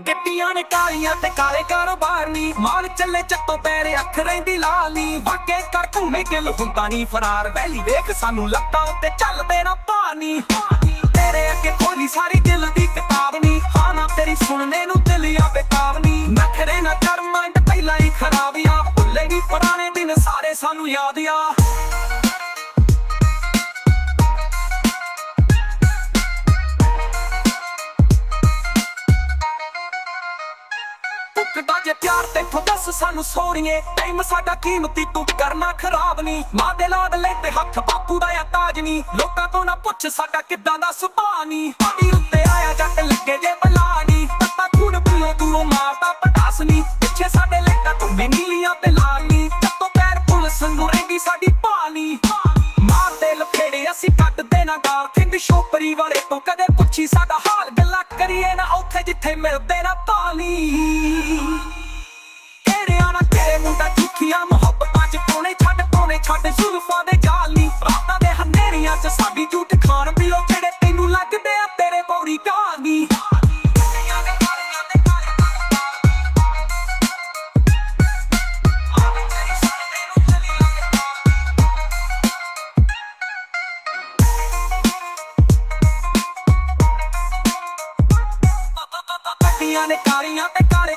ਗੱਡੀਆਂ ਨੇ ਕਾਲੀਆਂ ਤੇ ਕਾਲੇ ਕਾਰੋਬਾਰ ਨੀ। ਮਾਲ ਚੱਲੇ ਚੱਤੋਂ ਪੈਰੇ, ਅੱਖ ਰਹਿੰਦੀ ਲਾਲ ਵਾਕੇ ਕਰ ਘੁੰਮੇ ਕੇ ਹੁੰਦਾ ਨਹੀਂ ਫਰਾਰ। ਵੈਲੀ ਵੇਖ ਸਾਨੂੰ ਲੱਤਾਂ ਉੱਤੇ ਚੱਲਦੇ ਨਾ ਪਾਣੀ ਤੇਰੇ ਅੱਗੇ ਖੋਲੀ ਸਾਰੀ ਦਿਲ ਦੀ ਕਿਤਾਬ ਨੀ। ਹਾਂ ਨਾ ਤੇਰੀ ਸੁਣਨੇ ਨੂੰ ਦਿਲ ਆ ਬੇਤਾਬ ਨੀ। ਨਖਰੇ ਨਾ ਕਰ ਮਾਈਂਡ ਪਹਿਲਾਂ ਹੀ ਖਰਾਬ ਆ। ਭੁੱਲੇਗੀ ਪੁਰਾਣੇ ਦਿਨ, ਸਾਰੇ ਸਾਨੂੰ ਯਾਦ ਆ। ਟੁੱਟਦਾ ਜੇ ਪਿਆਰ ਤੈਥੋਂ ਦੱਸ ਸਾਨੂੰ ਸੋਰੀਏ। ਟਾਈਮ ਸਾਡਾ ਕੀਮਤੀ, ਤੂੰ ਕਰਨਾ ਖਰਾਬ ਨਹੀਂ ਮਾਂ ਦੇ ਲਾਡ ਤੇ ਹੱਥ ਬਾਪੂ ਦਾ ਆ ਤਾਜ ਨਹੀਂ ਲੋਕਾਂ ਤੋਂ ਨਾ ਪੁੱਛ ਸਾਡਾ ਕਿੱਦਾਂ ਦਾ ਸੁਭਾਅ ਨਹੀਂ ਪਾਣੀ ਉੱਤੇ ਆਇਆ ਜੱਟ ਲੱਗੇ ਜੇ ਬਲਾ ਤੱਤਾ ਖੂਨ ਪੀਓ ਤੂੰ ਮਾਰਦਾ ਪਟਾਸ ਨਹੀਂ ਪਿੱਛੇ ਸਾਡੇ ਲੈਟਾ ਤੂੰ ਨੀਲੀਆਂ ਤੇ ਲਾਲੀ ਨਹੀਂ ਪੈਰ ਪੁਲਿਸ ਨੂੰ ਰਹਿੰਦੀ ਸਾਡੀ ਪਾਣੀ ਮਾਰਦੇ ਲਫੇੜੇ, ਅਸੀਂ ਕੱਢਦੇ ਨਾ ਗਾਲ। ਥਿੰਦ ਸ਼ੋਪਰੀ ਵਾਲੇ ਤੋਂ ਕਦੇ ਪੁੱਛੀ ਸਾਡਾ ਹਾਲ। ਗੱਲਾਂ ਕਰੀਏ ਨਾ, ਉੱਥੇ ਜਿੱਥੇ ਮਿਲਦੇ ਨਾ ਪਾਣੀ ਛੱਡ ਪੋਣੇ ਦੇ ਜਾਲ ਰਾਤਾਂ ਦੇ ਹਨੇਰੀਆਂ ਚ ਸਾਡੀ ਝੂਠ ਖਾਣ ਪੀਓ ਜਿਹੜੇ ਤੈਨੂੰ ਲੱਗਦੇ ਆ ਤੇਰੇ ਪੌੜੀ ਕਹਾਣੀ ਨੇ ਕਾਲੀਆਂ ਤੇ ਕਾਲੇ